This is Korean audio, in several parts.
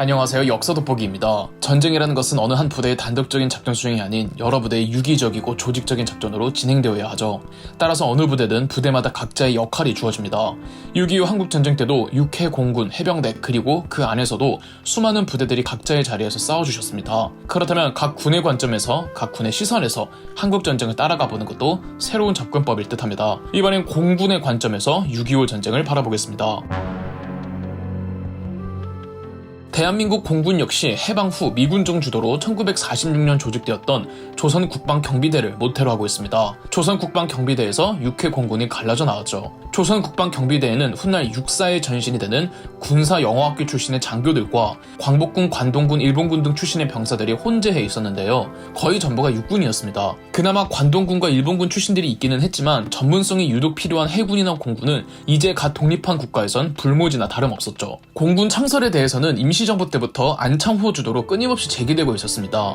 안녕하세요. 역사 돋보기입니다. 전쟁이라는 것은 어느 한 부대의 단독적인 작전 수행이 아닌 여러 부대의 유기적이고 조직적인 작전으로 진행되어야 하죠. 따라서 어느 부대든 부대마다 각자의 역할이 주어집니다. 6.25 한국전쟁 때도 육해 공군, 해병대 그리고 그 안에서도 수많은 부대들이 각자의 자리에서 싸워주셨습니다. 그렇다면 각 군의 관점에서 각 군의 시선에서 한국전쟁을 따라가 보는 것도 새로운 접근법일 듯합니다. 이번엔 공군의 관점에서 6.25 전쟁을 바라보겠습니다. 대한민국 공군 역시 해방 후 미군정 주도로 1946년 조직되었던 조선 국방 경비대를 모태로 하고 있습니다. 조선 국방 경비대에서 육해 공군이 갈라져 나왔죠. 조선 국방 경비대에는 훗날 육사의 전신이 되는 군사 영어학교 출신의 장교들과 광복군, 관동군, 일본군 등 출신의 병사들이 혼재해 있었는데요. 거의 전부가 육군이었습니다. 그나마 관동군과 일본군 출신들이 있기는 했지만 전문성이 유독 필요한 해군이나 공군은 이제 갓 독립한 국가에선 불모지나 다름없었죠. 공군 창설에 대해서는 임시 정부 때부터 안창호 주도로 끊임없이 제기되고 있었습니다.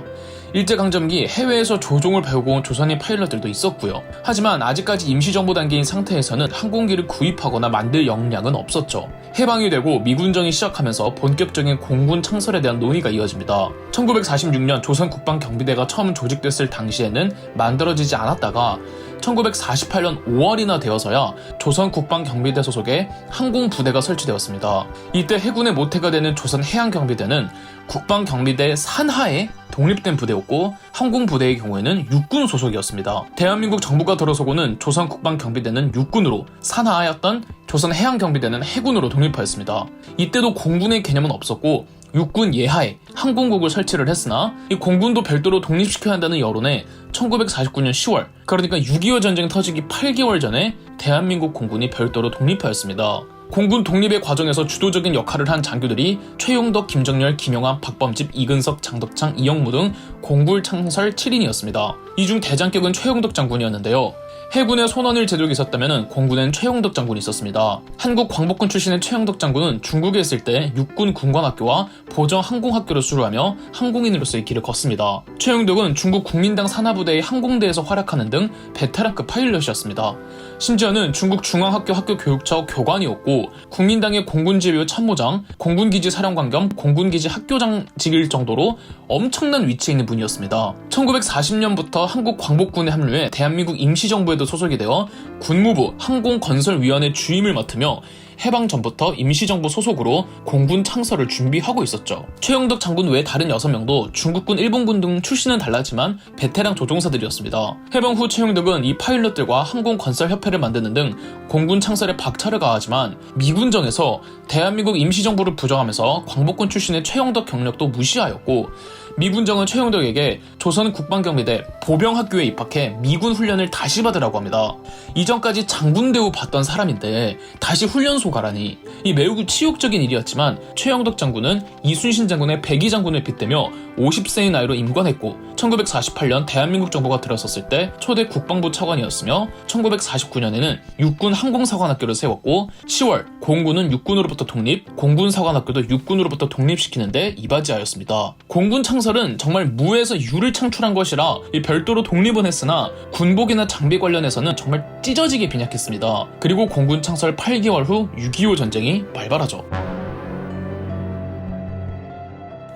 일제강점기 해외에서 조종을 배우고 온 조선인 파일럿들도 있었고요. 하지만 아직까지 임시정부 단계인 상태에서는 항공기를 구입하거나 만들 역량은 없었죠. 해방이 되고 미군정이 시작하면서 본격적인 공군 창설에 대한 논의가 이어집니다. 1946년 조선 국방경비대가 처음 조직됐을 당시에는 만들어지지 않았다가 1948년 5월이나 되어서야 조선 국방경비대 소속의 항공부대가 설치되었습니다. 이때 해군의 모태가 되는 조선 해양경비대는 국방경비대 산하에 독립된 부대였고 항공 부대의 경우에는 육군 소속이었습니다. 대한민국 정부가 들어서고는 조선 국방 경비대는 육군으로 산하였던 조선 해양 경비대는 해군으로 독립하였습니다. 이때도 공군의 개념은 없었고 육군 예하에 항공국을 설치를 했으나 이 공군도 별도로 독립시켜야 한다는 여론에 1949년 10월 그러니까 6.25 전쟁 터지기 8개월 전에 대한민국 공군이 별도로 독립하였습니다. 공군 독립의 과정에서 주도적인 역할을 한 장교들이 최용덕, 김정열, 김영환, 박범집, 이근석, 장덕창, 이영무 등 공굴 창설 7인이었습니다. 이 중 대장격은 최용덕 장군이었는데요. 해군에 손원일 제독이 있었다면 공군엔 최용덕 장군이 있었습니다. 한국 광복군 출신의 최용덕 장군은 중국에 있을 때 육군 군관학교와 보정 항공학교를 수료하며 항공인으로서의 길을 걷습니다. 최용덕은 중국 국민당 산하부대의 항공대에서 활약하는 등 베테랑급 파일럿이었습니다. 심지어는 중국 중앙학교 학교 교육처 교관이었고 국민당의 공군지휘 참모장, 공군기지 사령관 겸 공군기지 학교장직일 정도로 엄청난 위치에 있는 분이었습니다. 1940년부터 한국 광복군에 합류해 대한민국 임시정부에도 소속이 되어 군무부 항공건설위원회 주임을 맡으며 해방 전부터 임시정부 소속으로 공군 창설을 준비하고 있었죠. 최영덕 장군 외 다른 6명도 중국군, 일본군 등 출신은 달랐지만 베테랑 조종사들이었습니다. 해방 후 최영덕은 이 파일럿들과 항공건설협회를 만드는 등 공군 창설에 박차를 가하지만 미군정에서 대한민국 임시정부를 부정하면서 광복군 출신의 최영덕 경력도 무시하였고 미군정은 최영덕에게 조선 국방경비대 보병학교에 입학해 미군 훈련을 다시 받으라고 합니다. 이전까지 장군대우 받던 사람인데 다시 훈련소 가라니 이 매우 치욕적인 일이었지만 최영덕 장군은 이순신 장군의 백의 장군을 빗대며 50세의 나이로 임관했고 1948년 대한민국 정부가 들어섰을 때 초대 국방부 차관이었으며 1949년에는 육군 항공사관학교를 세웠고 10월 공군은 육군으로부터 독립, 공군사관학교도 육군으로부터 독립시키는데 이바지하였습니다. 공군 창설은 정말 무에서 유를 창출한 것이라 이 별도로 독립은 했으나 군복이나 장비 관련해서는 정말 찢어지게 빈약했습니다. 그리고 공군 창설 8개월 후6.25 전쟁이 발발하죠.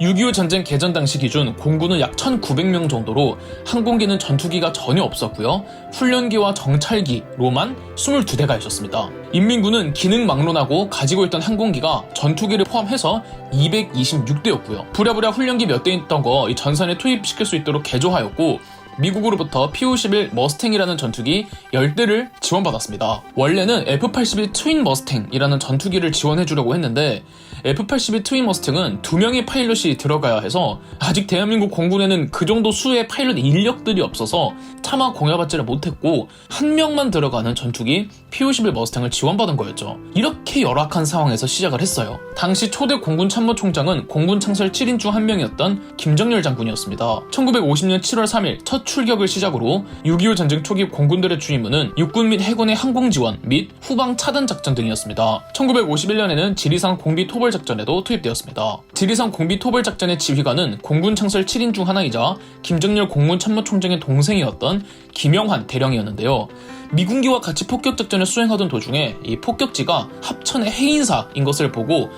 6.25 전쟁 개전 당시 기준 공군은 약 1,900명 정도로 항공기는 전투기가 전혀 없었고요. 훈련기와 정찰기로만 22대가 있었습니다. 인민군은 기능 막론하고 가지고 있던 항공기가 전투기를 포함해서 226대였고요. 부랴부랴 훈련기 몇 대 있던 거이 전선에 투입시킬 수 있도록 개조하였고 미국으로부터 PU-11 머스탱이라는 전투기 10대를 지원받았습니다. 원래는 F-82 트윈 머스탱이라는 전투기를 지원해주려고 했는데 F-82 트윈 머스탱은 두 명의 파일럿이 들어가야 해서 아직 대한민국 공군에는 그 정도 수의 파일럿 인력들이 없어서 차마 공여받지를 못했고 한 명만 들어가는 전투기 PU-11 머스탱을 지원받은 거였죠. 이렇게 열악한 상황에서 시작을 했어요. 당시 초대 공군 참모총장은 공군 창설 7인 중 한 명이었던 김정열 장군이었습니다. 1950년 7월 3일 첫 출격을 시작으로 6.25 전쟁 초기 공군들의 주임무는 육군 및 해군의 항공 지원 및 후방 차단 작전 등이었습니다. 1951년에는 지리산 공비 토벌 작전에도 투입되었습니다. 지리산 공비 토벌 작전의 지휘관은 공군 창설 7인 중 하나이자 김정열 공군 참모총장의 동생이었던 김영환 대령이었는데요. 미군기와 같이 폭격 작전을 수행하던 도중에 이 폭격지가 합천의 해인사인 것을 보고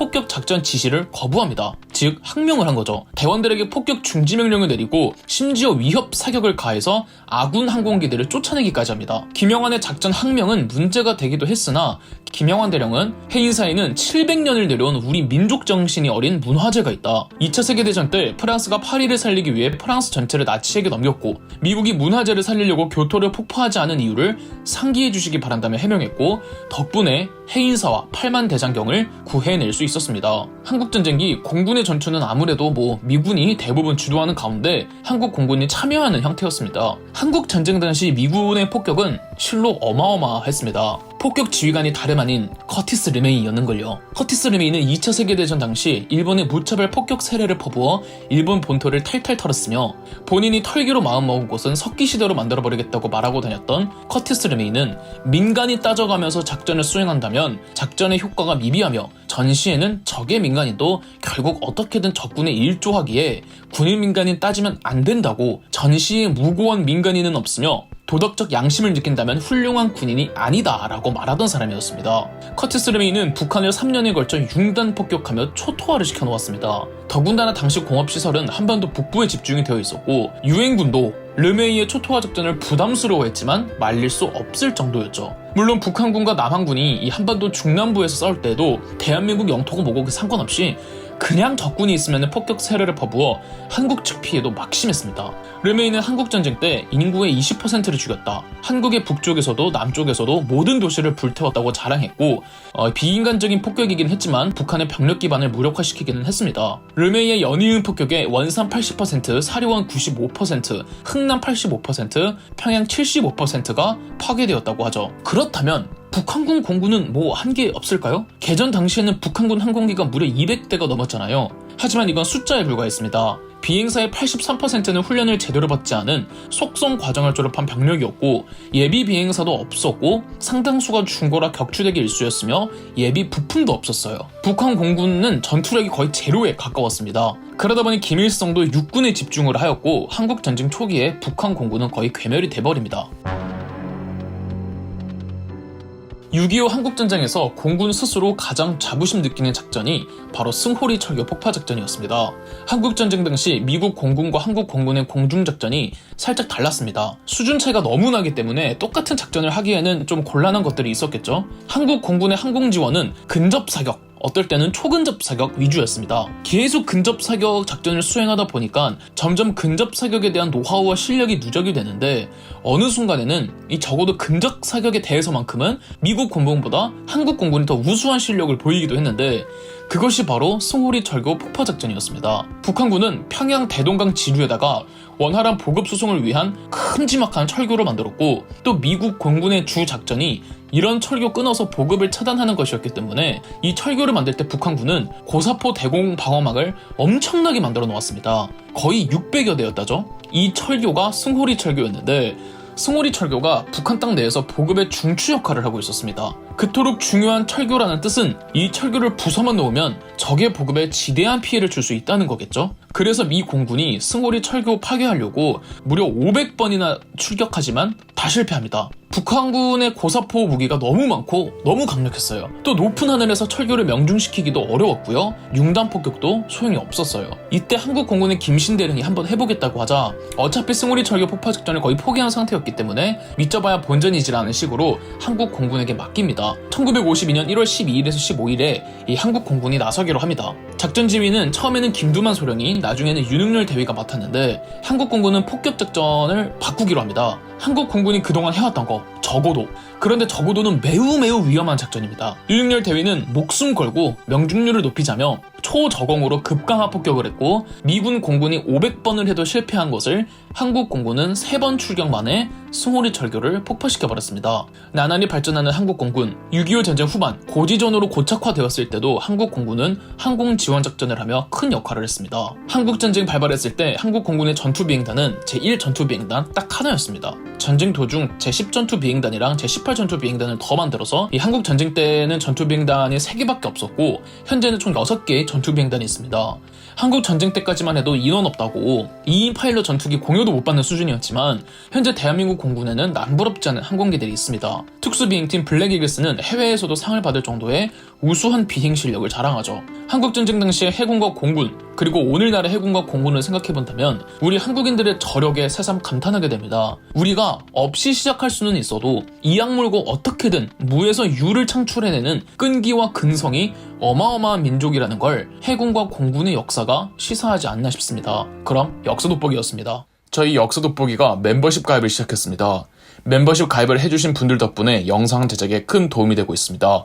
폭격 작전 지시를 거부합니다. 즉 항명을 한 거죠. 대원들에게 폭격 중지 명령을 내리고 심지어 위협 사격을 가해서 아군 항공기들을 쫓아내기까지 합니다. 김영환의 작전 항명은 문제가 되기도 했으나 김영환 대령은 해인사에는 700년을 내려온 우리 민족 정신이 어린 문화재가 있다. 2차 세계대전 때 프랑스가 파리를 살리기 위해 프랑스 전체를 나치에게 넘겼고 미국이 문화재를 살리려고 교토를 폭파하지 않은 이유를 상기해 주시기 바란다며 해명했고 덕분에 해인사와 8만 대장경을 구해낼 수 있었습니다. 한국전쟁기 공군의 전투는 아무래도 뭐 미군이 대부분 주도하는 가운데 한국 공군이 참여하는 형태였습니다. 한국 전쟁 당시 미군의 폭격은 실로 어마어마했습니다. 폭격 지휘관이 다름 아닌 커티스 르메이였는걸요. 커티스 르메이는 2차 세계대전 당시 일본의 무차별 폭격 세례를 퍼부어 일본 본토를 탈탈 털었으며 본인이 털기로 마음먹은 곳은 석기시대로 만들어버리겠다고 말하고 다녔던 커티스 르메이는 민간이 따져가면서 작전을 수행한다면 작전의 효과가 미비하며 전시에는 적의 민간인도 결국 어떻게든 적군에 일조하기에 군인 민간인 따지면 안 된다고 전시에 무고한 민간인은 없으며 도덕적 양심을 느낀다면 훌륭한 군인이 아니다라고 말하던 사람이었습니다. 커티스 르메이는 북한을 3년에 걸쳐 융단 폭격하며 초토화를 시켜놓았습니다. 더군다나 당시 공업시설은 한반도 북부에 집중이 되어 있었고 유엔군도 르메이의 초토화 작전을 부담스러워했지만 말릴 수 없을 정도였죠. 물론 북한군과 남한군이 이 한반도 중남부에서 싸울 때도 대한민국 영토고 뭐고 그 상관없이 그냥 적군이 있으면 폭격 세례를 퍼부어 한국 측 피해도 막심했습니다. 르메이는 한국 전쟁 때 인구의 20%를 죽였다. 한국의 북쪽에서도 남쪽에서도 모든 도시를 불태웠다고 자랑했고 어, 비인간적인 폭격이긴 했지만 북한의 병력 기반을 무력화시키기는 했습니다. 르메이의 연이은 폭격에 원산 80%, 사료원 95%, 흥남 85%, 평양 75%가 파괴되었다고 하죠. 그렇다면 북한군 공군은 뭐 한 게 없을까요? 개전 당시에는 북한군 항공기가 무려 200대가 넘었잖아요. 하지만 이건 숫자에 불과했습니다. 비행사의 83%는 훈련을 제대로 받지 않은 속성 과정을 졸업한 병력이었고 예비 비행사도 없었고 상당수가 중고라 격추되기 일쑤였으며 예비 부품도 없었어요. 북한 공군은 전투력이 거의 제로에 가까웠습니다. 그러다 보니 김일성도 육군에 집중을 하였고 한국 전쟁 초기에 북한 공군은 거의 괴멸이 돼버립니다. 6.25 한국전쟁에서 공군 스스로 가장 자부심 느끼는 작전이 바로 승호리 철교 폭파 작전이었습니다. 한국전쟁 당시 미국 공군과 한국 공군의 공중작전이 살짝 달랐습니다. 수준 차이가 너무 나기 때문에 똑같은 작전을 하기에는 좀 곤란한 것들이 있었겠죠. 한국 공군의 항공 지원은 근접 사격, 어떨 때는 초근접 사격 위주였습니다. 계속 근접 사격 작전을 수행하다 보니까 점점 근접 사격에 대한 노하우와 실력이 누적이 되는데 어느 순간에는 이 적어도 근접 사격에 대해서만큼은 미국 공군보다 한국 공군이 더 우수한 실력을 보이기도 했는데 그것이 바로 승호리 철교 폭파 작전이었습니다. 북한군은 평양 대동강 지류에다가 원활한 보급 수송을 위한 큼지막한 철교를 만들었고 또 미국 공군의 주 작전이 이런 철교 끊어서 보급을 차단하는 것이었기 때문에 이 철교를 만들 때 북한군은 고사포 대공 방어막을 엄청나게 만들어 놓았습니다. 거의 600여 대였다죠. 이 철교가 승호리 철교였는데 승호리 철교가 북한 땅 내에서 보급의 중추 역할을 하고 있었습니다. 그토록 중요한 철교라는 뜻은 이 철교를 부숴만 놓으면 적의 보급에 지대한 피해를 줄 수 있다는 거겠죠? 그래서 미 공군이 승호리 철교 파괴하려고 무려 500번이나 출격하지만 다 실패합니다. 북한군의 고사포 무기가 너무 많고 너무 강력했어요. 또 높은 하늘에서 철교를 명중시키기도 어려웠고요. 융단 폭격도 소용이 없었어요. 이때 한국 공군의 김신 대령이 한번 해보겠다고 하자 어차피 승우리 철교 폭파 작전을 거의 포기한 상태였기 때문에 믿져봐야 본전이지라는 식으로 한국 공군에게 맡깁니다. 1952년 1월 12일에서 15일에 이 한국 공군이 나서기로 합니다. 작전 지휘는 처음에는 김두만 소령이 나중에는 윤석열 대위가 맡았는데 한국 공군은 폭격 작전을 바꾸기로 합니다. 한국 공군이 그동안 해왔던 거 적어도 그런데 적어도는 매우 매우 위험한 작전입니다. 윤석열 대위는 목숨 걸고 명중률을 높이자며 초저공으로 급강화 폭격을 했고 미군 공군이 500번을 해도 실패한 것을 한국 공군은 3번 출격 만에 승호리 철교를 폭파시켜버렸습니다. 나날이 발전하는 한국 공군 6.25 전쟁 후반 고지전으로 고착화되었을 때도 한국 공군은 항공 지원 작전을 하며 큰 역할을 했습니다. 한국 전쟁 발발했을 때 한국 공군의 전투 비행단은 제1 전투 비행단 딱 하나였습니다. 전쟁 도중 제10 전투 비행단이랑 제18 전투 비행단을 더 만들어서 이 한국 전쟁 때는 전투 비행단이 3개밖에 없었고 현재는 총 6개의 전투 비행단이 있습니다. 한국 전쟁 때까지만 해도 인원 없다고 2인 파일럿 전투기 공여도 못 받는 수준이었지만 현재 대한민국 공군에는 남부럽지 않은 항공기들이 있습니다. 특수 비행팀 블랙이글스는 해외에서도 상을 받을 정도의 우수한 비행 실력을 자랑하죠. 한국 전쟁 당시의 해군과 공군, 그리고 오늘날의 해군과 공군을 생각해본다면 우리 한국인들의 저력에 새삼 감탄하게 됩니다. 우리가 없이 시작할 수는 있어도 이악 물고 어떻게든 무에서 유를 창출해내는 끈기와 근성이 어마어마한 민족이라는 걸 해군과 공군의 역사가 시사하지 않나 싶습니다. 그럼 역사 돋보기였습니다. 저희 역사 돋보기가 멤버십 가입을 시작했습니다. 멤버십 가입을 해주신 분들 덕분에 영상 제작에 큰 도움이 되고 있습니다.